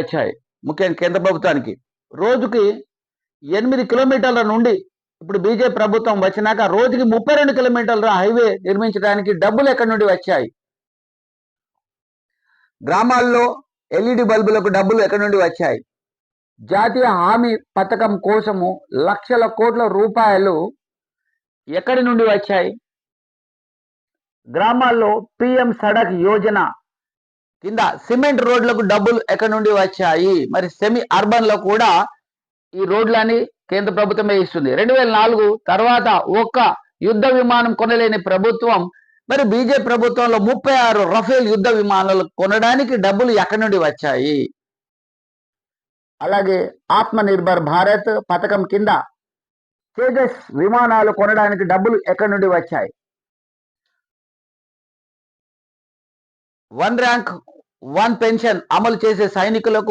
వచ్చాయి. ముఖ్యంగా కేంద్ర ప్రభుత్వానికి. రోజుకి ఎనిమిది కిలోమీటర్ల నుండి ఇప్పుడు బీజేపీ ప్రభుత్వం వచ్చినాక రోజుకి ముప్పై రెండు కిలోమీటర్ల హైవే నిర్మించడానికి డబ్బులు ఎక్కడి నుండి వచ్చాయి? గ్రామాల్లో ఎల్ఈడి బల్బులకు డబ్బులు ఎక్కడి నుండి వచ్చాయి? జాతీయ హామీ పథకం కోసము లక్షల కోట్ల రూపాయలు ఎక్కడి నుండి వచ్చాయి? గ్రామాల్లో పిఎం సడక్ యోజన కింద సిమెంట్ రోడ్లకు డబ్బులు ఎక్కడి నుండి వచ్చాయి? మరి సెమీ అర్బన్లో కూడా ఈ రోడ్లని కేంద్ర ప్రభుత్వమే ఇస్తుంది. రెండు వేల నాలుగు తర్వాత ఒక్క యుద్ధ విమానం కొనలేని ప్రభుత్వం మరి బీజేపీ ప్రభుత్వంలో ముప్పై ఆరు రఫేల్ యుద్ధ విమానాలు కొనడానికి డబ్బులు ఎక్కడి నుండి వచ్చాయి? అలాగే ఆత్మ నిర్భర్ భారత్ పథకం కింద తేజస్ విమానాలు కొనడానికి డబ్బులు ఎక్కడి నుండి వచ్చాయి? వన్ ర్యాంక్ వన్ పెన్షన్ అమలు చేసే సైనికులకు